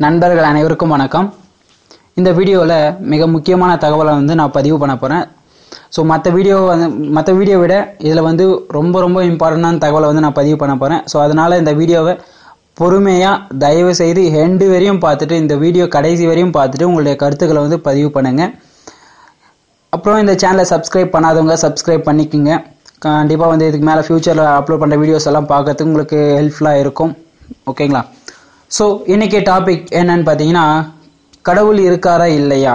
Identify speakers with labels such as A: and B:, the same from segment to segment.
A: நண்பர்கள் அனைவருக்கும் வணக்கம். இந்த வீடியோவில் மிக முக்கியமான தகவலை வந்து நான் பதிவு பண்ண போகிறேன் ஸோ மற்ற வீடியோ வந்து மற்ற வீடியோ விட இதில் வந்து ரொம்ப ரொம்ப இம்பார்ட்டண்டான தகவலை வந்து நான் பதிவு பண்ண போகிறேன் ஸோ அதனால் இந்த வீடியோவை பொறுமையாக தயவு செய்து எண்டு வரையும் பார்த்துட்டு இந்த வீடியோ கடைசி வரையும் பார்த்துட்டு உங்களுடைய கருத்துக்களை வந்து பதிவு பண்ணுங்கள் அப்புறம் இந்த சேனலை சப்ஸ்கிரைப் பண்ணாதவங்க சப்ஸ்கிரைப் பண்ணிக்கோங்க. கண்டிப்பாக வந்து இதுக்கு மேலே ஃப்யூச்சரில் அப்லோட் பண்ணுற வீடியோஸ் எல்லாம் பார்க்கறதுக்கு உங்களுக்கு ஹெல்ப்ஃபுல்லாக இருக்கும். ஓகேங்களா ஸோ இன்றைக்கி டாபிக் என்னன்னு பார்த்தீங்கன்னா கடவுள் இருக்காரா இல்லையா?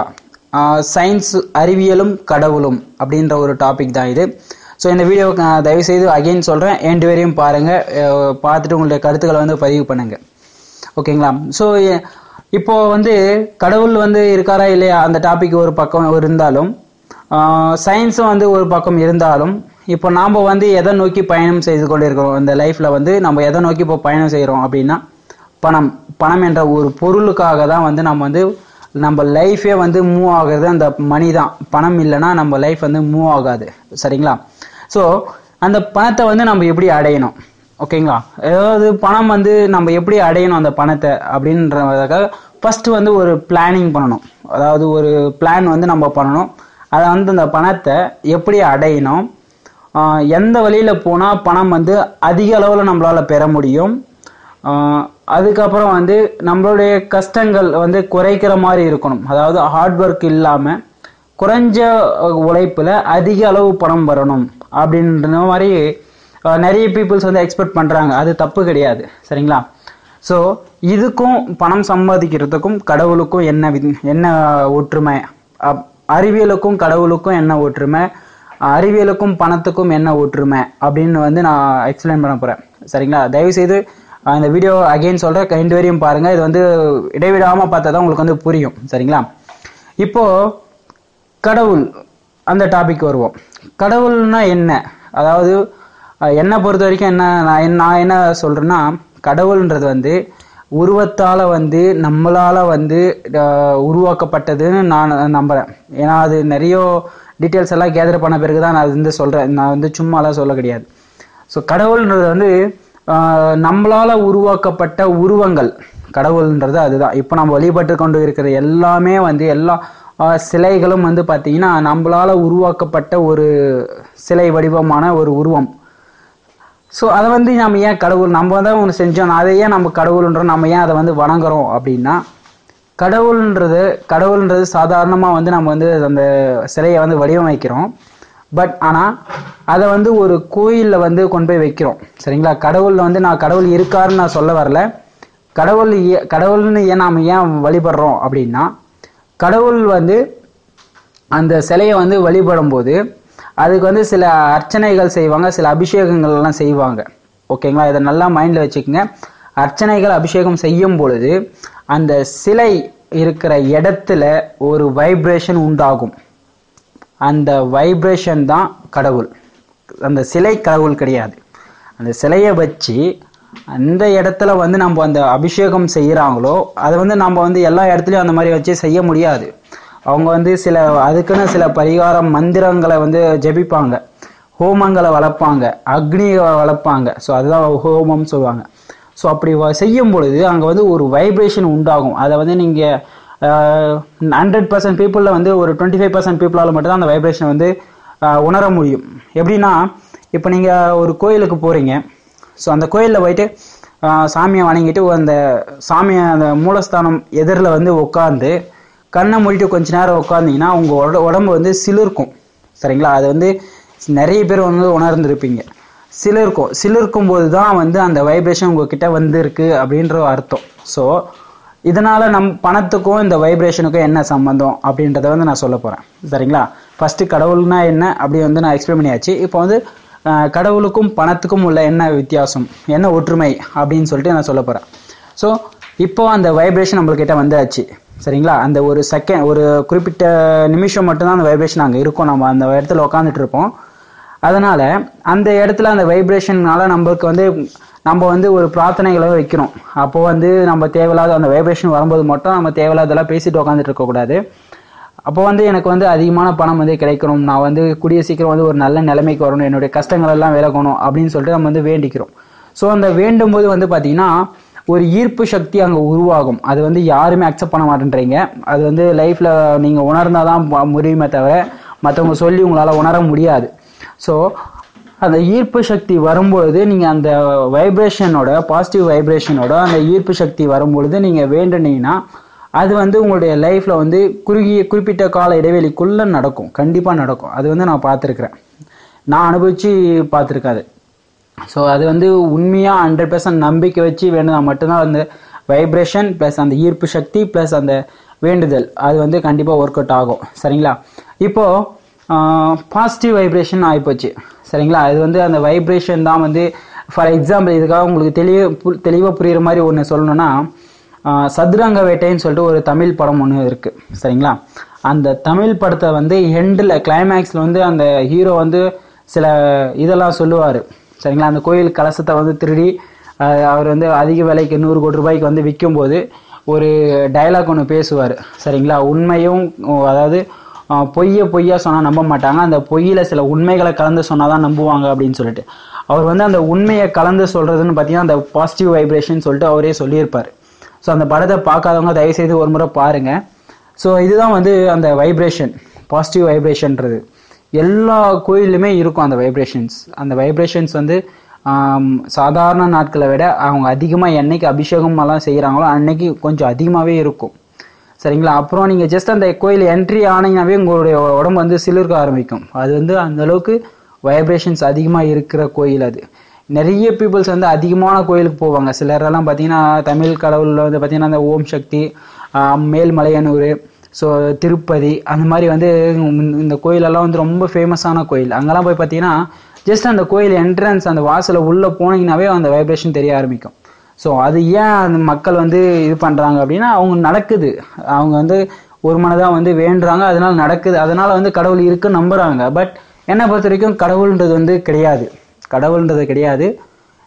A: சயின்ஸ் அறிவியலும் கடவுளும் அப்படின்ற ஒரு டாபிக் தான் இது. ஸோ இந்த வீடியோ தயவுசெய்து அகைன் சொல்கிறேன் எண்டு வரையும் பாருங்கள் பார்த்துட்டு உங்களுடைய கருத்துக்களை வந்து பதிவு பண்ணுங்கள் ஓகேங்களா? ஸோ இப்போ வந்து கடவுள் வந்து இருக்காரா இல்லையா? அந்த டாபிக் ஒரு பக்கம் இருந்தாலும் சயின்ஸும் வந்து ஒரு பக்கம் இருந்தாலும் இப்போ நாம் வந்து எதை நோக்கி பயணம் செய்து கொண்டு இருக்கிறோம் இந்த லைஃப்பில் வந்து நம்ம எதை நோக்கி இப்போ பயணம் செய்கிறோம் அப்படின்னா பணம் பணம் என்ற ஒரு பொருளுக்காக தான் வந்து நம்ம வந்து நம்ம லைஃபே வந்து மூவ் ஆகுறது அந்த மணி தான். பணம் இல்லைன்னா நம்ம லைஃப் வந்து மூவ் ஆகாது. சரிங்களா? ஸோ அந்த பணத்தை வந்து நம்ம எப்படி அடையணும்? ஓகேங்களா? ஏதாவது பணம் வந்து நம்ம எப்படி அடையணும் அந்த பணத்தை அப்படின்றதுக்காக ஃபஸ்ட்டு வந்து ஒரு பிளானிங் பண்ணணும். அதாவது ஒரு பிளான் வந்து நம்ம பண்ணணும். அதை வந்து அந்த பணத்தை எப்படி அடையணும்? எந்த வழியில் போனால் பணம் வந்து அதிக அளவில் நம்மளால் பெற முடியும்? அதுக்கப்புறம் வந்து நம்மளுடைய கஷ்டங்கள் வந்து குறைக்கிற மாதிரி இருக்கணும். அதாவது ஹார்ட் ஒர்க் இல்லாமல் குறைஞ்ச உழைப்பில் அதிக அளவு பணம் வரணும் அப்படின்ற மாதிரி நிறைய பீப்புள்ஸ் வந்து எக்ஸ்பெக்ட் பண்ணுறாங்க அது தப்பு கிடையாது. சரிங்களா? ஸோ இதுக்கும் பணம் சம்பாதிக்கிறதுக்கும் கடவுளுக்கும் என்ன என்ன ஒற்றுமை? அறிவியலுக்கும் கடவுளுக்கும் என்ன ஒற்றுமை? அறிவியலுக்கும் பணத்துக்கும் என்ன ஒற்றுமை? அப்படின்னு வந்து நான் எக்ஸ்பிளைன் பண்ண போகிறேன் சரிங்களா? தயவுசெய்து இந்த வீடியோ அகெயின் சொல்கிறேன் ரெண்டு வரையும் பாருங்கள் இது வந்து இடைவிடாமல் பார்த்தா தான் உங்களுக்கு வந்து புரியும். சரிங்களா? இப்போது கடவுள் அந்த டாபிக் வருவோம். கடவுள்னா என்ன? அதாவது என்னை பொறுத்த வரைக்கும் என்ன நான் நான் என்ன சொல்கிறேன்னா கடவுள்ன்றது வந்து உருவத்தால் வந்து நம்மளால் வந்து உருவாக்கப்பட்டதுன்னு நான் நம்புகிறேன் ஏன்னா அது நிறைய டீட்டெயில்ஸ் எல்லாம் கேதர் பண்ண பிறகு தான் நான் வந்து சொல்கிறேன் நான் வந்து சும்மாலாம் சொல்ல கிடையாது. ஸோ கடவுள்ன்றது வந்து நம்மளால் உருவாக்கப்பட்ட உருவங்கள் கடவுள்ன்றது அதுதான். இப்போ நம்ம வழிபட்டு கொண்டு இருக்கிற எல்லாமே வந்து எல்லா சிலைகளும் வந்து பார்த்திங்கன்னா நம்மளால் உருவாக்கப்பட்ட ஒரு சிலை வடிவமான ஒரு உருவம். ஸோ அதை வந்து நம்ம ஏன் கடவுள் நம்ம தான் ஒன்று செஞ்சோம் அதை ஏன் நம்ம கடவுள்ன்றோம் நம்ம ஏன் அதை வந்து வணங்குறோம் அப்படின்னா கடவுள்ன்றது கடவுள்ன்றது சாதாரணமாக வந்து நம்ம வந்து அந்த சிலையை வந்து வடிவமைக்கிறோம். பட் ஆனால் அதை வந்து ஒரு கோயிலில் வந்து கொண்டு போய் வைக்கிறோம். சரிங்களா? கடவுளில் வந்து நான் கடவுள் இருக்காருன்னு நான் சொல்ல வரல. கடவுள் கடவுள்னு ஏன் நாம் ஏன் வழிபடுறோம் அப்படின்னா கடவுள் வந்து அந்த சிலையை வந்து வழிபடும் போது அதுக்கு வந்து சில அர்ச்சனைகள் செய்வாங்க சில அபிஷேகங்கள்லாம் செய்வாங்க. ஓகேங்களா? இதை நல்லா மைண்டில் வச்சுக்கோங்க. அர்ச்சனைகள் அபிஷேகம் செய்யும் பொழுது அந்த சிலை இருக்கிற இடத்துல ஒரு வைப்ரேஷன் உண்டாகும். அந்த வைப்ரேஷன் தான் கடவுள். அந்த சிலை கடவுள் கிடையாது. அந்த சிலையை வச்சு அந்த இடத்துல வந்து நம்ம அந்த அபிஷேகம் செய்கிறாங்களோ அதை வந்து நம்ம வந்து எல்லா இடத்துலையும் அந்த மாதிரி வச்சு செய்ய முடியாது. அவங்க வந்து சில அதுக்குன்னு சில பரிகாரம் மந்திரங்களை வந்து ஜபிப்பாங்க. ஹோமங்களை வளர்ப்பாங்க. அக்னியை வளர்ப்பாங்க. ஸோ அதுதான் ஹோமம் சொல்லுவாங்க. ஸோ அப்படி செய்யும் பொழுது அங்கே வந்து ஒரு வைப்ரேஷன் உண்டாகும். அதை வந்து நீங்கள் ஹண்ட்ரட் பர்சன்ட் பீப்புளில் வந்து ஒரு டுவெண்ட்டி ஃபைவ் பர்சன்ட் பீப்புளால் மட்டும்தான் அந்த வைப்ரேஷன் வந்து உணர முடியும். எப்படின்னா இப்போ நீங்கள் ஒரு கோயிலுக்கு போகிறீங்க ஸோ அந்த கோயிலில் போயிட்டு சாமியை வணங்கிட்டு அந்த சாமியை அந்த மூலஸ்தானம் எதிரில் வந்து உட்காந்து கண்ணை மூடிட்டு கொஞ்ச நேரம் உட்காந்திங்கன்னா உங்கள் உடம்பு வந்து சிலிர்க்கும். சரிங்களா? அது வந்து நிறைய பேர் வந்து உணர்ந்துருப்பீங்க. சிலிர்க்கும். சிலிர்க்கும் போது தான் வந்து அந்த வைப்ரேஷன் உங்ககிட்ட வந்திருக்கு அப்படின்ற அர்த்தம். ஸோ இதனால் நம் பணத்துக்கும் இந்த வைப்ரேஷனுக்கும் என்ன சம்மந்தம் அப்படின்றத வந்து நான் சொல்ல போகிறேன் சரிங்களா? ஃபஸ்ட்டு கடவுள்னா என்ன? அப்படி வந்து நான் எக்ஸ்பிளைன் பண்ணியாச்சு. இப்போ வந்து கடவுளுக்கும் பணத்துக்கும் உள்ள என்ன வித்தியாசம்? என்ன ஒற்றுமை? அப்படின்னு சொல்லிட்டு நான் சொல்ல போகிறேன் ஸோ இப்போ அந்த வைப்ரேஷன் நம்மள்கிட்ட வந்தாச்சு. சரிங்களா? அந்த ஒரு செகண்ட் ஒரு குறிப்பிட்ட நிமிஷம் மட்டும்தான் அந்த வைப்ரேஷன் அங்கே இருக்கும். நம்ம அந்த இடத்துல உட்காந்துட்டு இருப்போம். அதனால் அந்த இடத்துல அந்த வைப்ரேஷன்னால நம்மளுக்கு வந்து நம்ம வந்து ஒரு பிரார்த்தனைகளை வைக்கிறோம். அப்போது வந்து நம்ம தேவையில்லாத அந்த வைப்ரேஷன் வரும்போது மட்டும் நம்ம தேவையில்லாதெல்லாம் பேசிட்டு உட்காந்துட்டு இருக்கக்கூடாது அப்போ வந்து எனக்கு வந்து அதிகமான பணம் வந்து கிடைக்கணும். நான் வந்து கூடிய சீக்கிரம் வந்து ஒரு நல்ல நிலைமைக்கு வரணும். என்னுடைய கஷ்டங்கள் எல்லாம் விலகணும் அப்படின்னு சொல்லிட்டு நம்ம வந்து வேண்டிக்கிறோம். ஸோ அந்த வேண்டும் போது வந்து பார்த்தீங்கன்னா ஒரு ஈர்ப்பு சக்தி அங்கே உருவாகும். அது வந்து யாருமே அக்செப்ட் பண்ண மாட்டேன்றீங்க. அது வந்து லைஃப்பில் நீங்கள் உணர்ந்தால் தான் முடியுமே தவிர மற்றவங்க சொல்லி உங்களால் உணர முடியாது. ஸோ அந்த ஈர்ப்பு சக்தி வரும்பொழுது நீங்கள் அந்த வைப்ரேஷனோட பாசிட்டிவ் வைப்ரேஷனோட அந்த ஈர்ப்பு சக்தி வரும்பொழுது நீங்கள் வேண்டுனீங்கன்னா அது வந்து உங்களுடைய லைஃப்பில் வந்து குறுகிய குறிப்பிட்ட கால இடைவெளிக்குள்ளே நடக்கும். கண்டிப்பாக நடக்கும். அது வந்து நான் பார்த்துருக்குறேன். நான் அனுபவித்து பார்த்துருக்காது. ஸோ அது வந்து உண்மையாக ஹண்ட்ரட் பர்சன்ட் நம்பிக்கை வச்சு வேணுதா மட்டும்தான் அந்த வைப்ரேஷன் ப்ளஸ் அந்த ஈர்ப்பு சக்தி ப்ளஸ் அந்த வேண்டுதல். அது வந்து கண்டிப்பாக ஒர்க் அவுட் ஆகும். சரிங்களா? இப்போது பாசிட்டிவ் வைப்ரேஷன் ஆகிப்போச்சு சரிங்களா? இது வந்து அந்த வைப்ரேஷன் தான் வந்து ஃபார் எக்ஸாம்பிள் இதுக்காக உங்களுக்கு தெளிவ பு- தெளிவா புரியுற மாதிரி ஒன்று சொல்லணும்னா சதுரங்க வேட்டைன்னு சொல்லிட்டு ஒரு தமிழ் படம் ஒன்று இருக்குது சரிங்களா? அந்த தமிழ் படத்தை வந்து எண்டில் கிளைமேக்ஸில் வந்து அந்த ஹீரோ வந்து சில இதெல்லாம் சொல்லுவார். சரிங்களா? அந்த கோயில் கலசத்தை வந்து திருடி அவர் வந்து அதிக விலைக்கு நூறு கோடி ரூபாய்க்கு வந்து விற்கும்போது ஒரு டயலாக் ஒன்று பேசுவார். சரிங்களா? உண்மையும் அதாவது பொய்யை பொய்யா சொன்னால் நம்ப மாட்டாங்க. அந்த பொய்யில் சில உண்மைகளை கலந்து சொன்னால் தான் நம்புவாங்க அப்படின்னு சொல்லிட்டு. அவர் வந்து அந்த உண்மையை கலந்து சொல்கிறதுன்னு பார்த்தீங்கன்னா அந்த பாசிட்டிவ் வைப்ரேஷன் சொல்லிட்டு அவரே சொல்லியிருப்பார். ஸோ அந்த படத்தை பார்க்காதவங்க தயவுசெய்து ஒரு முறை பாருங்கள் ஸோ இதுதான் வந்து அந்த வைப்ரேஷன் பாசிட்டிவ் வைப்ரேஷன்றது எல்லா கோயிலுமே இருக்கும் அந்த வைப்ரேஷன்ஸ் அந்த வைப்ரேஷன்ஸ் வந்து சாதாரண நாட்களை விட அவங்க அதிகமாக என்னைக்கு அபிஷேகம் எல்லாம் செய்கிறாங்களோ அன்னைக்கு கொஞ்சம் அதிகமாகவே இருக்கும். சரிங்களா? அப்புறம் நீங்கள் ஜஸ்ட் அந்த கோயில் என்ட்ரி ஆனீங்கனாவே உங்களுடைய உடம்பு வந்து சிலிர்க்க ஆரம்பிக்கும். அது வந்து அந்த அளவுக்கு வைப்ரேஷன்ஸ் அதிகமாக இருக்கிற கோயில் அது. நிறைய பீப்புள்ஸ் வந்து அதிகமான கோயிலுக்கு போவாங்க. சிலரெல்லாம் பார்த்தீங்கன்னா தமிழ் கடவுளில் வந்து பார்த்தீங்கன்னா அந்த ஓம் சக்தி மேல்மலையனூர் ஸோ திருப்பதி அந்த மாதிரி வந்து இந்த கோயிலெல்லாம் வந்து ரொம்ப ஃபேமஸான கோயில். அங்கெல்லாம் போய் பார்த்தீங்கன்னா ஜஸ்ட் அந்த கோயில் என்ட்ரன்ஸ் அந்த வாசலை உள்ளே போனீங்கன்னாவே அந்த வைப்ரேஷன் தெரிய ஆரம்பிக்கும். ஸோ அது ஏன் அந்த மக்கள் வந்து இது பண்ணுறாங்க அப்படின்னா அவங்க நடக்குது. அவங்க வந்து ஒரு மனதாக வந்து வேண்டுறாங்க அதனால நடக்குது. அதனால வந்து கடவுள் இருக்குன்னு நம்புகிறாங்க பட் என்னை பொறுத்த வரைக்கும் கடவுள்ன்றது வந்து கிடையாது. கடவுள்ன்றது கிடையாது.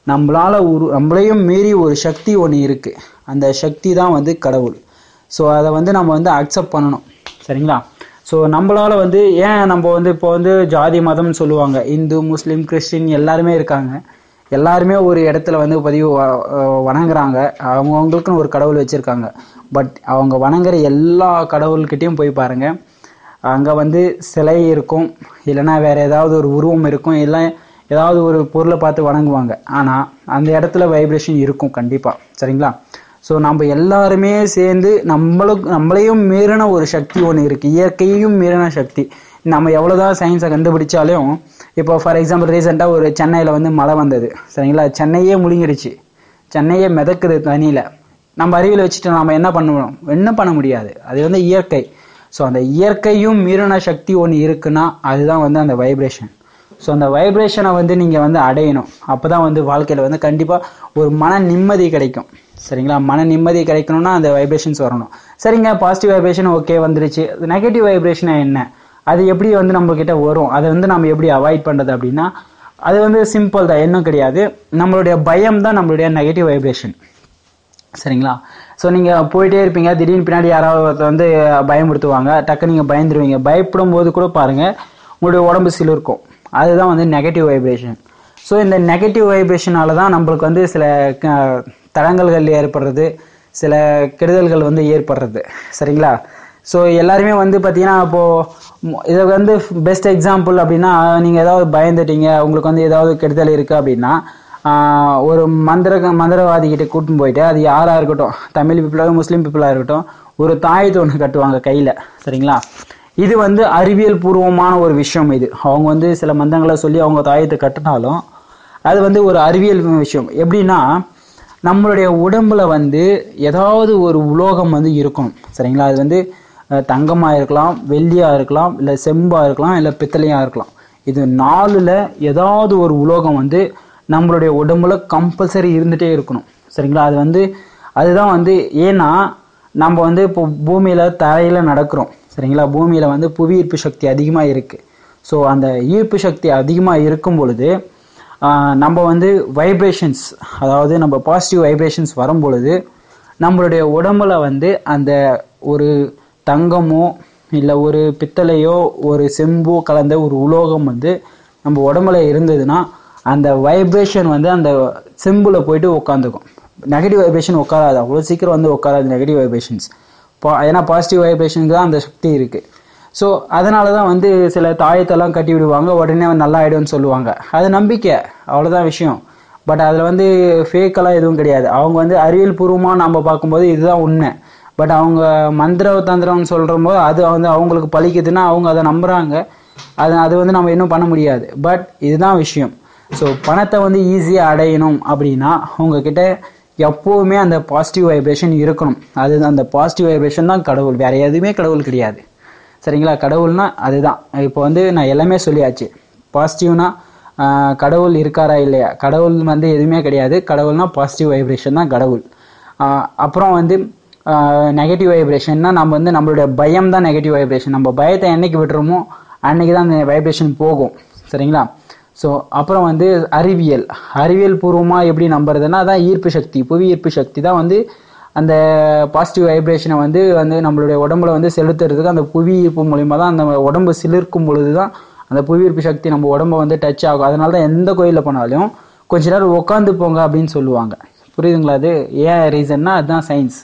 A: நம்மளால் ஒரு நம்மளையும் மீறி ஒரு சக்தி ஒன்று இருக்குது அந்த சக்தி தான் வந்து கடவுள். ஸோ அதை வந்து நம்ம வந்து அக்செப்ட் பண்ணணும். சரிங்களா? ஸோ நம்மளால் வந்து ஏன் நம்ம வந்து இப்போ வந்து ஜாதி மதம்னு சொல்லுவாங்க. இந்து முஸ்லீம் கிறிஸ்டின் எல்லாருமே இருக்காங்க. எல்லாருமே ஒரு இடத்துல வந்து பதிவு வணங்குறாங்க. அவங்கவுங்களுக்குன்னு ஒரு கடவுள் வச்சுருக்காங்க. பட் அவங்க வணங்குற எல்லா கடவுள்கிட்டையும் போய் பாருங்கள் அங்கே வந்து சிலை இருக்கும். இல்லைன்னா வேறு ஏதாவது ஒரு உருவம் இருக்கும். இல்லை ஏதாவது ஒரு பொருளை பார்த்து வணங்குவாங்க. ஆனால் அந்த இடத்துல வைப்ரேஷன் இருக்கும் கண்டிப்பாக சரிங்களா? ஸோ நம்ம எல்லாருமே சேர்ந்து நம்மளுக்கு நம்மளையும் மீறின ஒரு சக்தி ஒன்று இருக்குது இயற்கையும் மீறின சக்தி. நம்ம எவ்வளோதான் சயின்ஸை கண்டுபிடிச்சாலும் இப்போ ஃபார் எக்ஸாம்பிள் ரீசெண்டாக ஒரு சென்னையில் வந்து மழை வந்தது. சரிங்களா? சென்னையே முழுங்கிடுச்சு. சென்னையே மிதக்குது தண்ணியில். நம்ம அறிவில் வச்சுட்டு நாம் என்ன பண்ணுவோம்? என்ன பண்ண முடியாது. அது வந்து இயற்கை. ஸோ அந்த இயற்கையும் மீறின சக்தி ஒன்று இருக்குன்னா அதுதான் வந்து அந்த வைப்ரேஷன் ஸோ அந்த வைப்ரேஷனை வந்து நீங்கள் வந்து அடையணும். அப்போ தான் வந்து வாழ்க்கையில் வந்து கண்டிப்பாக ஒரு மன நிம்மதி கிடைக்கும். சரிங்களா? மன நிம்மதி கிடைக்கணும்னா அந்த வைப்ரேஷன்ஸ் வரணும். சரிங்க பாசிட்டிவ் வைப்ரேஷன் ஓகே வந்துருச்சு. நெகட்டிவ் வைப்ரேஷன் என்ன? அது எப்படி வந்து நம்மக்கிட்ட வரும்? அதை வந்து நம்ம எப்படி அவாய்ட் பண்ணுறது அப்படின்னா அது வந்து சிம்பிள் தான் இன்னும் கிடையாது. நம்மளுடைய பயம் தான் நம்மளுடைய நெகட்டிவ் வைப்ரேஷன் சரிங்களா? ஸோ நீங்கள் போயிட்டே இருப்பீங்க திடீர்னு பின்னாடி யாராவது ஒருத்தர் வந்து பயமுறுத்துவாங்க டக்கு நீங்கள் பயந்துருவீங்க. பயப்படும் போது கூட பாருங்கள் உங்களுடைய உடம்பு சிலிருக்கும். அதுதான் வந்து நெகட்டிவ் வைப்ரேஷன் ஸோ இந்த நெகட்டிவ் வைப்ரேஷனால தான் நம்மளுக்கு வந்து சில க- தடங்கல்கள் ஏற்படுறது சில கெடுதல்கள் வந்து ஏற்படுறது. சரிங்களா? ஸோ எல்லாருமே வந்து பார்த்தீங்கன்னா இப்போது இதை வந்து பெஸ்ட் எக்ஸாம்பிள் அப்படின்னா நீங்கள் ஏதாவது பயந்துட்டீங்க உங்களுக்கு வந்து ஏதாவது கெடுதல் இருக்குது அப்படின்னா ஒரு மந்திர மந்திரவாதிகிட்ட கூட்டின்னு போயிட்டு அது யாராக இருக்கட்டும் தமிழ் பீப்புளாக முஸ்லீம் பீப்புளாக இருக்கட்டும் ஒரு தாயத்தை ஒன்று கட்டுவாங்க கையில் சரிங்களா? இது வந்து அறிவியல் பூர்வமான ஒரு விஷயம் இது. அவங்க வந்து சில மந்திரங்களை சொல்லி அவங்க தாயத்தை கட்டினாலும் அது வந்து ஒரு அறிவியல் விஷயம். எப்படின்னா நம்மளுடைய உடம்புல வந்து ஏதாவது ஒரு உலோகம் வந்து இருக்கும் சரிங்களா? அது வந்து தங்கமாக இருக்கலாம் வெள்ளியாக இருக்கலாம் இல்லை செம்பாக இருக்கலாம் இல்லை பித்தளையாக இருக்கலாம். இது நாலில் ஏதாவது ஒரு உலோகம் வந்து நம்மளுடைய உடம்புல கம்பல்சரி இருந்துகிட்டே இருக்கணும். சரிங்களா? அது வந்து அதுதான் வந்து ஏன்னா நம்ம வந்து இப்போ பூமியில் தரையில் நடக்கிறோம். சரிங்களா? பூமியில் வந்து புவி ஈர்ப்பு சக்தி அதிகமாக இருக்குது ஸோ அந்த ஈர்ப்பு சக்தி அதிகமாக இருக்கும் பொழுது நம்ம வந்து வைப்ரேஷன்ஸ் அதாவது நம்ம பாசிட்டிவ் வைப்ரேஷன்ஸ் வரும் பொழுது நம்மளுடைய உடம்புல வந்து அந்த ஒரு தங்கமோ இல்லை ஒரு பித்தளையோ ஒரு செம்போ கலந்த ஒரு உலோகம் வந்து நம்ம உடம்புல இருந்ததுன்னா அந்த வைப்ரேஷன் வந்து அந்த செம்பில் போயிட்டு உட்காந்துக்கும் நெகட்டிவ் வைப்ரேஷன் உட்காராது அவ்வளோ சீக்கிரம் வந்து உட்காராது நெகட்டிவ் வைப்ரேஷன்ஸ் ஏன்னா பாசிட்டிவ் வைப்ரேஷனுக்கு தான் அந்த சக்தி இருக்குது ஸோ அதனால தான் வந்து சில தாயத்தெல்லாம் கட்டி விடுவாங்க. உடனே வந்து நல்லா ஆகிடும்னு சொல்லுவாங்க. அது நம்பிக்கை. அவ்வளோதான் விஷயம். பட் அதில் வந்து ஃபேக்கெல்லாம் எதுவும் கிடையாது. அவங்க வந்து அறிவியல் பூர்வமாக நம்ம பார்க்கும்போது இதுதான் உண்மை. பட் அவங்க மந்திர தந்திரம்னு சொல்கிற போது அது வந்து அவங்களுக்கு பழிக்குதுன்னா அவங்க அதை நம்புகிறாங்க அது அது வந்து நம்ம இன்னும் பண்ண முடியாது. பட் இதுதான் விஷயம். ஸோ பணத்தை வந்து ஈஸியாக அடையணும் அப்படின்னா உங்ககிட்ட எப்போவுமே அந்த பாசிட்டிவ் வைப்ரேஷன் இருக்கணும். அது அந்த பாசிட்டிவ் வைப்ரேஷன் தான் கடவுள். வேற எதுவுமே கடவுள் கிடையாது. சரிங்களா? கடவுள்னா அதுதான். இப்போ வந்து நான் எல்லாமே சொல்லியாச்சு. பாசிட்டிவ்னா கடவுள் இருக்காரா இல்லையா? கடவுள் வந்து எதுவுமே கிடையாது. கடவுள்னா பாசிட்டிவ் வைப்ரேஷன் தான் கடவுள். அப்புறம் வந்து நெகட்டிவ் வைப்ரேஷன்னா நம்ம வந்து நம்மளுடைய பயம் தான் நெகட்டிவ் வைப்ரேஷன் நம்ம பயத்தை என்னைக்கு விட்டுறோமோ அன்னைக்கு தான் அந்த வைப்ரேஷன் போகும். சரிங்களா? ஸோ அப்புறம் வந்து அறிவியல். அறிவியல் பூர்வமாக எப்படி நம்புறதுன்னா அதான் ஈர்ப்பு சக்தி புவி ஈர்ப்பு சக்தி தான் வந்து அந்த பாசிட்டிவ் வைப்ரேஷனை வந்து வந்து நம்மளுடைய உடம்புல வந்து செலுத்துறதுக்கு அந்த புவி ஈர்ப்பு மூலிமா தான் அந்த உடம்பு சிலிர்க்கும் பொழுது தான் அந்த புவி ஈர்ப்பு சக்தி நம்ம உடம்ப வந்து டச் ஆகும். அதனால தான் எந்த கோயிலில் போனாலும் கொஞ்ச நேரம் உட்காந்து போங்க அப்படின்னு சொல்லுவாங்க. புரியுதுங்களா அது? ஏன் ரீசன்னா அதுதான் சயின்ஸ்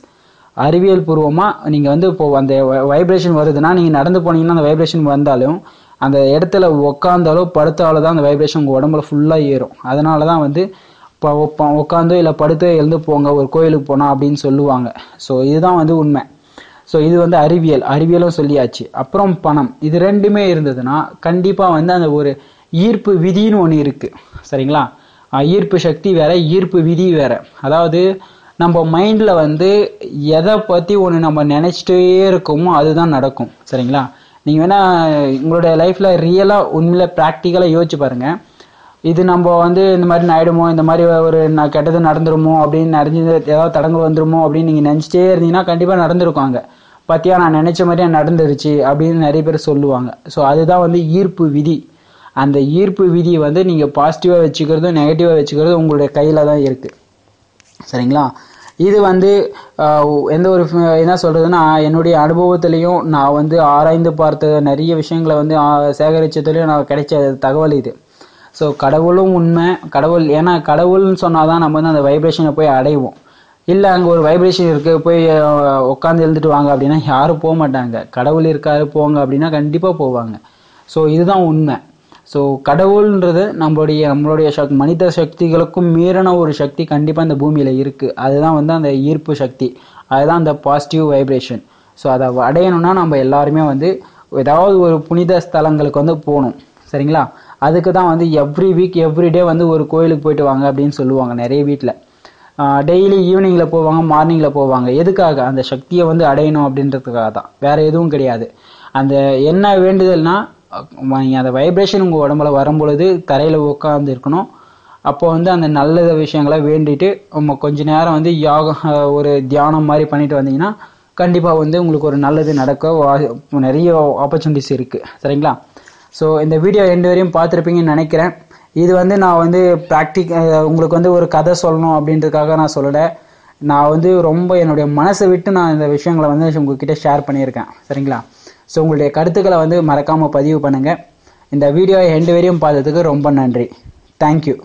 A: அறிவியல் பூர்வமாக நீங்கள் வந்து இப்போ அந்த வைப்ரேஷன் வருதுன்னா நீங்கள் நடந்து போனீங்கன்னா அந்த வைப்ரேஷன் வந்தாலும் அந்த இடத்துல உக்காந்தாலோ படுத்தாலோ தான் அந்த வைப்ரேஷன் உங்கள் உடம்புல ஃபுல்லாக ஏறும். அதனால தான் வந்து இப்போ உட்காந்தோ இல்லை படுத்தோ எழுந்து போங்க ஒரு கோயிலுக்கு போனால் அப்படின்னு சொல்லுவாங்க. ஸோ இதுதான் வந்து உண்மை. ஸோ இது வந்து அறிவியல். அறிவியலும் சொல்லியாச்சு. அப்புறம் பணம். இது ரெண்டுமே இருந்ததுன்னா கண்டிப்பாக வந்து அந்த ஒரு ஈர்ப்பு விதின்னு ஒன்று இருக்குது சரிங்களா? ஈர்ப்பு சக்தி வேற ஈர்ப்பு விதி வேற. அதாவது நம்ம மைண்டில் வந்து எதை பற்றி ஒன்று நம்ம நினச்சிட்டே இருக்கோமோ அதுதான் நடக்கும். சரிங்களா? நீங்கள் வேணால் உங்களுடைய லைஃப்பில் ரியலாக உண்மையில் ப்ராக்டிக்கலாக யோசிச்சு பாருங்கள் இது நம்ம வந்து இந்த மாதிரி நாயிடுமோ இந்த மாதிரி ஒரு நான் கெட்டது நடந்துருமோ அப்படின்னு நடந்து ஏதாவது தடங்கு வந்துருமோ அப்படின்னு நீங்கள் நினச்சிட்டே இருந்தீங்கன்னா கண்டிப்பாக நடந்திருக்காங்க பார்த்தியா நான் நினச்ச மாதிரியே நடந்துருச்சு அப்படின்னு நிறைய பேர் சொல்லுவாங்க. ஸோ அதுதான் வந்து ஈர்ப்பு விதி. அந்த ஈர்ப்பு விதி வந்து நீங்கள் பாசிட்டிவாக வச்சுக்கிறதும் நெகட்டிவாக வச்சுக்கிறதும் உங்களுடைய கையில் தான் இருக்குது சரிங்களா? இது வந்து எந்த ஒரு என்ன சொல்கிறதுன்னா என்னுடைய அனுபவத்துலேயும் நான் வந்து ஆராய்ந்து பார்த்த நிறைய விஷயங்களை வந்து சேகரித்ததுலேயும் நான் கிடைச்ச தகவல் இது. ஸோ கடவுளும் உண்மை கடவுள் ஏன்னா கடவுள்னு சொன்னால் தான் நம்ம வந்து அந்த வைப்ரேஷனை போய் அடைவோம். இல்லை அங்கே ஒரு வைப்ரேஷன் இருக்கு போய் உட்காந்து எழுந்துட்டு வாங்க அப்படின்னா யாரும் போக மாட்டாங்க. கடவுள் இருக்காரு போங்க அப்படின்னா கண்டிப்பாக போவாங்க. ஸோ இதுதான் உண்மை. ஸோ கடவுள்ன்றது நம்மளுடைய நம்மளுடைய சக் மனித சக்திகளுக்கும் மீறின ஒரு சக்தி கண்டிப்பாக இந்த பூமியில் இருக்குது அதுதான் வந்து அந்த ஈர்ப்பு சக்தி. அதுதான் அந்த பாசிட்டிவ் வைப்ரேஷன் ஸோ அதை அடையணும்னா நம்ம எல்லாருமே வந்து ஏதாவது ஒரு புனித ஸ்தலங்களுக்கு வந்து போகணும். சரிங்களா? அதுக்கு தான் வந்து எவ்ரி வீக் எவ்ரி டே வந்து ஒரு கோயிலுக்கு போயிட்டு வாங்க அப்படின்னு சொல்லுவாங்க நிறைய வீட்டில் டெய்லி ஈவினிங்கில் போவாங்க மார்னிங்கில் போவாங்க. எதுக்காக? அந்த சக்தியை வந்து அடையணும் அப்படின்றதுக்காக தான் வேறு எதுவும் கிடையாது. அந்த என்ன வேண்டுதல்னால் அந்த வைப்ரேஷன் உங்கள் உடம்புல வரும்பொழுது தரையில் உட்காந்து இருக்கணும். அப்போ வந்து அந்த நல்ல விஷயங்களை வேண்டிட்டு நம்ம கொஞ்ச நேரம் வந்து யோகம் ஒரு தியானம் மாதிரி பண்ணிட்டு வந்தீங்கன்னா கண்டிப்பாக வந்து உங்களுக்கு ஒரு நல்லது நடக்க நிறைய ஆப்பர்ச்சுனிட்டிஸ் இருக்குது சரிங்களா? ஸோ இந்த வீடியோ ரெண்டு வரையும் பார்த்துருப்பீங்கன்னு நினைக்கிறேன். இது வந்து நான் வந்து ப்ராக்டிக் உங்களுக்கு வந்து ஒரு கதை சொல்லணும் அப்படின்றதுக்காக நான் சொல்லலை. நான் வந்து ரொம்ப என்னுடைய மனசை விட்டு நான் இந்த விஷயங்களை வந்து உங்ககிட்ட ஷேர் பண்ணியிருக்கேன். சரிங்களா? ஸோ உங்களுடைய கருத்துக்களை வந்து மறக்காமல் பதிவு பண்ணுங்கள் இந்த வீடியோ எண்டு வரையும் பார்த்ததுக்கு ரொம்ப நன்றி. தேங்க்யூ